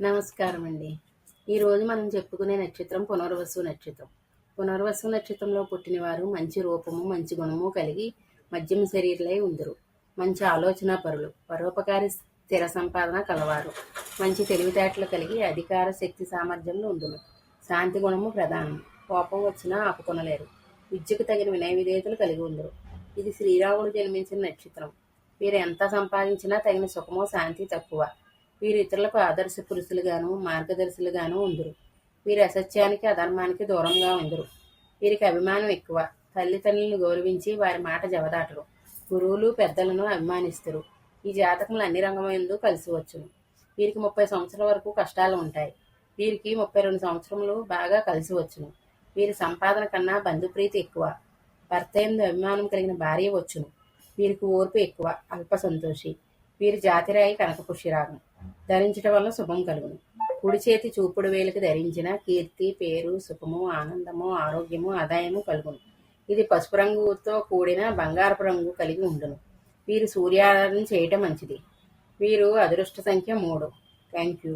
నమస్కారం అండి ఈరోజు మనం చెప్పుకునే నక్షత్రం పునర్వసు నక్షత్రం. పునర్వసు నక్షత్రంలో పుట్టినవారు మంచి రూపము మంచి గుణము కలిగి మధ్యమ శరీరులై ఉందరు. మంచి ఆలోచన పరులు పరోపకారి స్థిర సంపాదన కలవారు. మంచి తెలివితేటలు కలిగి అధికార శక్తి సామర్థ్యంలో ఉండును శాంతి గుణము ప్రధానం. కోపం వచ్చినా ఆపుకొనలేరు. విద్యకు తగిన వినయ విధేయతలు కలిగి ఉందరు. ఇది శ్రీరాముడు జన్మించిన నక్షత్రం. వీరు ఎంత సంపాదించినా తగిన సుఖమో శాంతి తక్కువ. వీరు ఇతరులకు ఆదర్శ పురుషులుగాను మార్గదర్శులుగాను ఉందరు. వీరి అసత్యానికి అధర్మానికి దూరంగా ఉందరు. వీరికి అభిమానం ఎక్కువ. తల్లిదండ్రులను గౌరవించి వారి మాట జవదాటరు. గురువులు పెద్దలను అభిమానిస్తారు. ఈ జాతకములు అన్ని రంగమందు కలిసి వచ్చును. వీరికి ముప్పై సంవత్సరాల వరకు కష్టాలు ఉంటాయి. వీరికి ముప్పై రెండు సంవత్సరములు బాగా కలిసి వచ్చును. వీరి సంపాదన కన్నా బంధుప్రీతి ఎక్కువ. భర్త ఎందు అభిమానం కలిగిన భార్య వచ్చును. వీరికి ఓర్పు ఎక్కువ. అల్ప సంతోషి. వీరి జాతిరాయి కనకపుష్యరాగం. ధరించటం వల్ల శుభం కలుగును. కుడి చేతి చూపుడు వేలికి ధరించిన కీర్తి పేరు సుఖము ఆనందము ఆరోగ్యము ఆదాయము కలుగును. ఇది పసుపు రంగుతో కూడిన బంగారపు రంగు కలిగి ఉండును. వీరు సూర్యారాధన చేయటం మంచిది. వీరు అదృష్ట సంఖ్య మూడు. Thank you